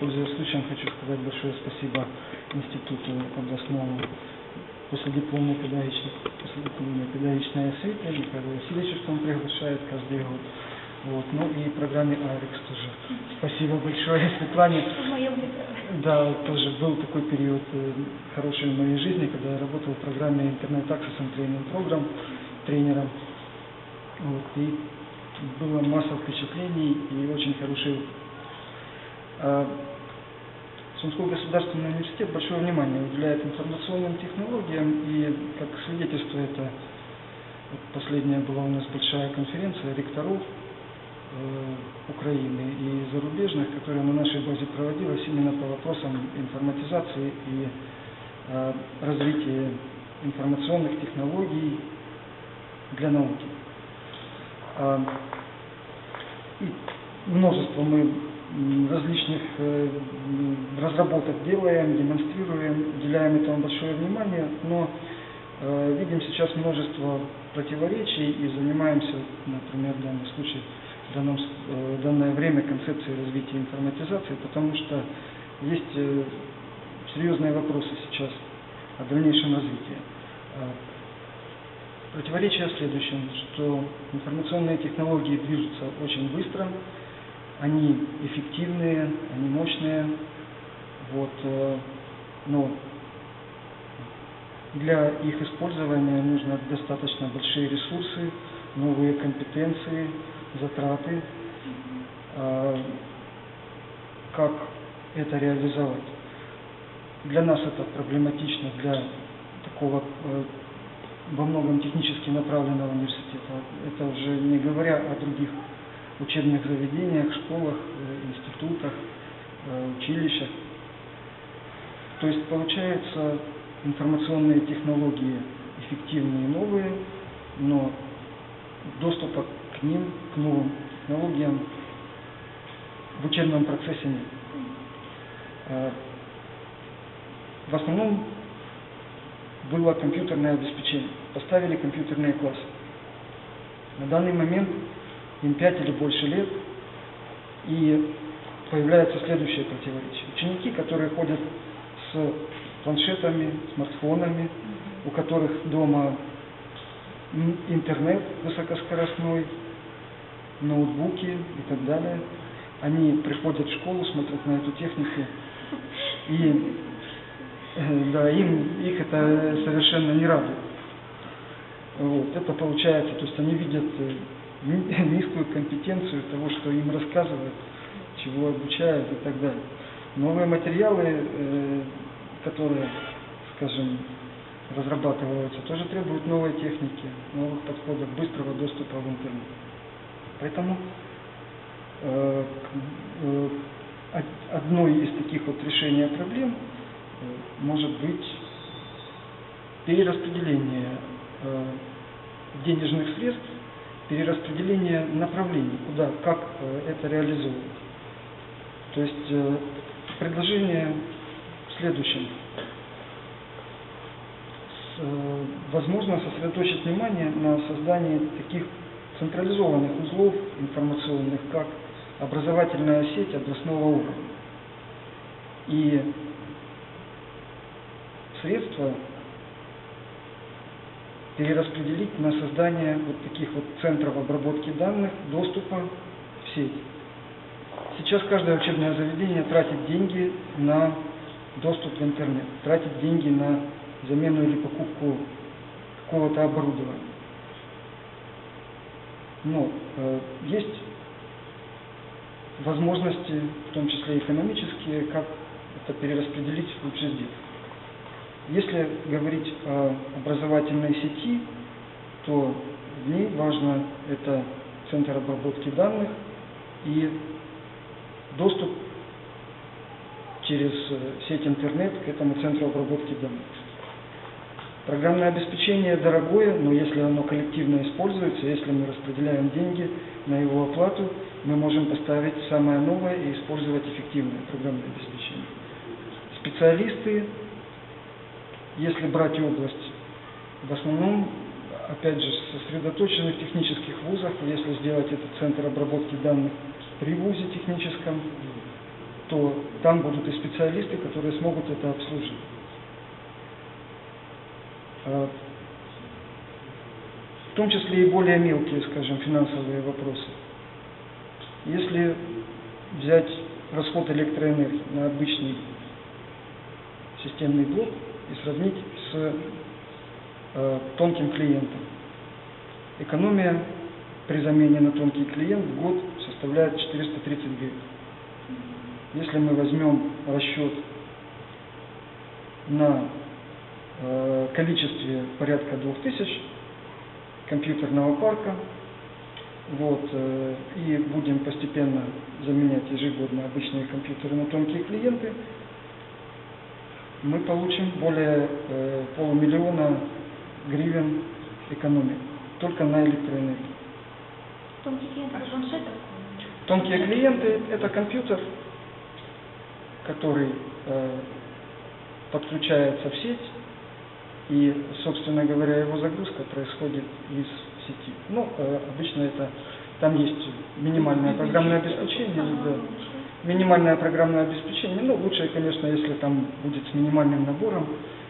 пользуясь случаем, хочу сказать большое спасибо Институту областному последипломной педагогичной, последипломной педагогичной освіти Михаилу Васильевичу, что он приглашает каждый год. Вот. Ну и программе Арикс тоже. Спасибо большое Светлане. Да, тоже был такой период э, хороший в моей жизни, когда я работал в программе and Training Program тренером. Вот, и было масса впечатлений и очень хороший Сумской государственный университет большое внимание уделяет информационным технологиям, и как свидетельство это вот последняя была у нас большая конференция ректоров э, Украины и зарубежных, которая на нашей базе проводилась именно по вопросам информатизации и э, развития информационных технологий для науки. А, И множество мы различных э, разработок делаем, демонстрируем, уделяем этому большое внимание, но э, видим сейчас множество противоречий и занимаемся, например, в данном случае, в, данном, э, в данное время концепцией развития информатизации, потому что есть серьезные вопросы сейчас о дальнейшем развитии. Противоречие в следующем, что информационные технологии движутся очень быстро, они эффективные, они мощные, вот, э, но для их использования нужно достаточно большие ресурсы, новые компетенции, затраты. А, Как это реализовать? Для нас это проблематично, для такого э, во многом технически направленного университета. Это уже не говоря о других учебных заведениях, школах, э, институтах, э, училищах. То есть получается информационные технологии эффективные и новые, но доступа к ним, к новым технологиям в учебном процессе нет. Э, В основном было компьютерное обеспечение. Поставили компьютерные классы. На данный момент им 5 или больше лет, и появляется следующее противоречие. Ученики, которые ходят с планшетами, смартфонами, у которых дома интернет высокоскоростной, ноутбуки и так далее, они приходят в школу, смотрят на эту технику, и э, да, им их это совершенно не радует. Вот, это получается, то есть они видят э, низкую компетенцию того, что им рассказывают, чего обучают и так далее. Новые материалы, э, которые, скажем, разрабатываются, тоже требуют новой техники, новых подходов, быстрого доступа в интернет. Поэтому э, э, од- одной из таких вот решения проблем э, может быть перераспределение денежных средств, перераспределение направлений, куда, как э, это реализовывать. То есть э, предложение в следующем. Э, Возможно сосредоточить внимание на создании таких централизованных узлов информационных, как образовательная сеть областного уровня. И средства перераспределить на создание вот таких вот центров обработки данных, доступа в сеть. Сейчас каждое учебное заведение тратит деньги на доступ в интернет, тратит деньги на замену или покупку какого-то оборудования. Но э, есть возможности, в том числе экономические, как это перераспределить лучше сделать. Если говорить о образовательной сети, то в ней важно это центр обработки данных и доступ через сеть интернет к этому центру обработки данных. Программное обеспечение дорогое, но если оно коллективно используется, если мы распределяем деньги на его оплату, мы можем поставить самое новое и использовать эффективное программное обеспечение. Специалисты, если брать область, в основном, опять же, сосредоточены в технических вузах, если сделать этот центр обработки данных при вузе техническом, то там будут и специалисты, которые смогут это обслуживать. А, В том числе и более мелкие, скажем, финансовые вопросы. Если взять расход электроэнергии на обычный системный блок и сравнить с э, тонким клиентом, экономия при замене на тонкий клиент в год составляет 430 гривен. Если мы возьмем расчет на э, количестве порядка 2000 компьютерного парка, вот, э, и будем постепенно заменять ежегодно обычные компьютеры на тонкие клиенты, мы получим более э, полумиллиона гривен экономии только на электроэнергии. Тонкий клиент это планшет Тонкие клиенты – это компьютер, который э, подключается в сеть, и, собственно говоря, его загрузка происходит из сети. Ну, э, обычно это там есть минимальное программное обеспечение, да, минимальное программное обеспечение. Ну, лучше, конечно, если там будет с минимальным набором,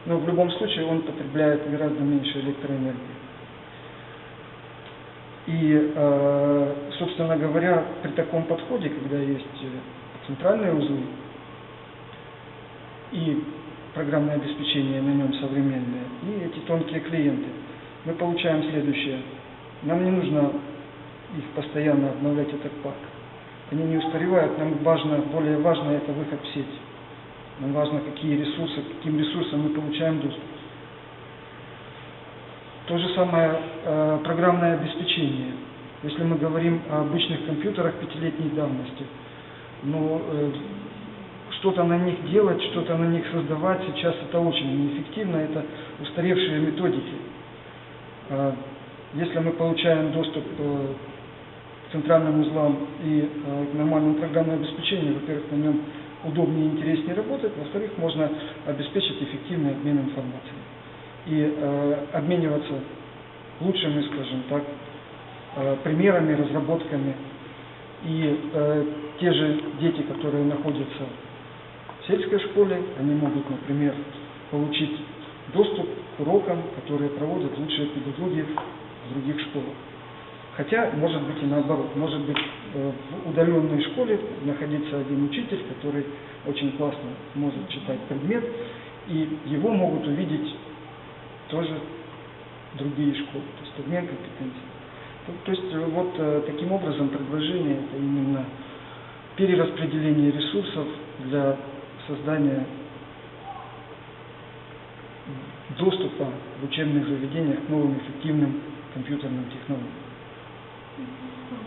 но в любом случае он потребляет гораздо меньше электроэнергии. И, э, собственно говоря, при таком подходе, когда есть центральные узлы и программное обеспечение на нем современное, и эти тонкие клиенты, мы получаем следующее. Нам не нужно их постоянно обновлять этот парк. Они не устаревают, нам важно, более важно это выход в сеть. Нам важно, какие ресурсы, каким ресурсам мы получаем доступ. То же самое э, программное обеспечение. Если мы говорим о обычных компьютерах пятилетней давности, но э, что-то на них делать, что-то на них создавать сейчас это очень неэффективно, это устаревшие методики. Э, если мы получаем доступ э, центральным узлам и э, к нормальному программному обеспечению, во-первых, на нем удобнее и интереснее работать, во-вторых, можно обеспечить эффективный обмен информацией и э, обмениваться лучшими, скажем так, э, примерами, разработками. И э, те же дети, которые находятся в сельской школе, они могут, например, получить доступ к урокам, которые проводят лучшие педагоги в других школах. Хотя, может быть и наоборот, может быть э, в удаленной школе находиться один учитель, который очень классно может читать предмет, и его могут увидеть тоже другие школы, то есть обмен компетенций. То, то есть э, вот э, таким образом предложение это именно перераспределение ресурсов для создания доступа в учебных заведениях к новым эффективным компьютерным технологиям. Oh,